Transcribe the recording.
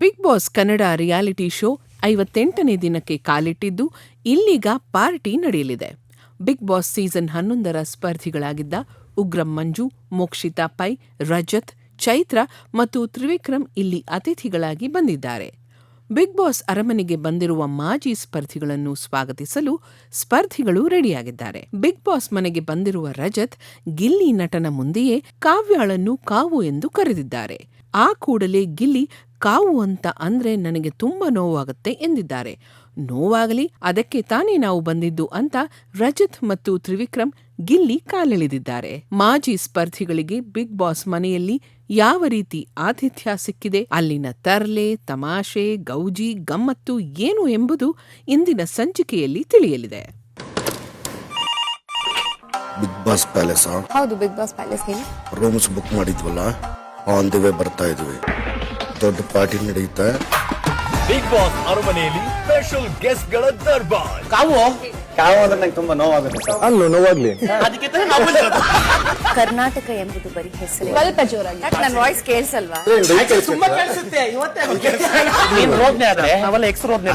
Bigg Boss Kannada reality show ಐವತ್ತೆಂಟನೇ ದಿನಕ್ಕೆ ಕಾಲಿಟ್ಟಿದ್ದು ಇಲ್ಲೀಗ ಪಾರ್ಟಿ ನಡೆಯಲಿದೆ. ಬಿಗ್ ಬಾಸ್ ಸೀಸನ್ ಹನ್ನೊಂದರ ಸ್ಪರ್ಧಿಗಳಾಗಿದ್ದ ಉಗ್ರಂ ಮಂಜು, ಮೋಕ್ಷಿತಾ ಪೈ, ರಜತ್, ಚೈತ್ರ ಮತ್ತು ತ್ರಿವಿಕ್ರಮ್ ಇಲ್ಲಿ ಅತಿಥಿಗಳಾಗಿ ಬಂದಿದ್ದಾರೆ. ಬಿಗ್ ಬಾಸ್ ಅರಮನೆಗೆ ಬಂದಿರುವ ಮಾಜಿ ಸ್ಪರ್ಧಿಗಳನ್ನು ಸ್ವಾಗತಿಸಲು ಸ್ಪರ್ಧಿಗಳು ರೆಡಿಯಾಗಿದ್ದಾರೆ. ಬಿಗ್ ಬಾಸ್ ಮನೆಗೆ ಬಂದಿರುವ ರಜತ್ ಗಿಲ್ಲಿ ನಟನ ಮುಂದೆಯೇ ಕಾವ್ಯಾಳನ್ನು ಕಾವು ಎಂದು ಕರೆದಿದ್ದಾರೆ. ಆ ಕೂಡಲೇ ಗಿಲ್ಲಿ ಕಾವು ಅಂತ ಅಂದ್ರೆ ನನಗೆ ತುಂಬ ನೋವಾಗುತ್ತೆ ಎಂದಿದ್ದಾರೆ. ನೋವಾಗಲಿ ಅದಕ್ಕೆ ತಾನೇ ನಾವು ಬಂದಿದ್ದು ಅಂತ ರಜತ್ ಮತ್ತು ತ್ರಿವಿಕ್ರಮ್ ಗಿಲ್ಲಿ ಕಾಲೆಳೆದಿದ್ದಾರೆ. ಮಾಜಿ ಸ್ಪರ್ಧಿಗಳಿಗೆ ಬಿಗ್ ಬಾಸ್ ಮನೆಯಲ್ಲಿ ಯಾವ ರೀತಿ ಆತಿಥ್ಯ ಸಿಕ್ಕಿದೆ ಅಲ್ಲಿನ ತರ್ಲೆ ತಮಾಷೆ ಗೌಜಿ ಗಮ್ಮತ್ತು ಏನು ಎಂಬುದು ಇಂದಿನ ಸಂಚಿಕೆಯಲ್ಲಿ ತಿಳಿಯಲಿದೆ. Bigg Boss palace? ಹೌದು Bigg Boss palace rooms book ಮಾಡಿದ್ವಲ್ಲ? On the way ಬರ್ತಾ ಇದ್ವಿ. ದೊಡ್ಡ ಪಾರ್ಟಿ ನಡೆಯುತ್ತೆ. ಬಿಗ್ ಬಾಸ್ ಅರಮನೆಯಲ್ಲಿ ಸ್ಪೆಷಲ್ ಗೆಸ್ಟ್ಗಳ ದರ್ಬಾರ್. ಕಾವು? ಕಾವು ಅಂದ್ರೆ ನಂಗೆ ತುಂಬಾ ನೋವಾಗುತ್ತೆ ಸರ್. ಅಲ್ಲೂ ನೋವಾಗ್ಲಿ. ಅದಕ್ಕೆ ತಾನೇ ನಾವು ಬಂದಿರೋದು. ಕರ್ನಾಟಕ ಎಂಬುದು ಬರೀ ಹೆಸರು. ಸ್ವಲ್ಪ ಜೋರಾಗಿ. ನನ್ನ ವಾಯ್ಸ್ ಕೇಳಿಸಲ್ವಾ? ತುಂಬಾ ಕೇಳಿಸುತ್ತೆ ಇವತ್ತೇ ನೀನ್ ರೋದ್ನೆ ಆದ್ರೆ ನಾವೆಲ್ಲ ಎಕ್ಸ್ ರೋದ್ನೆ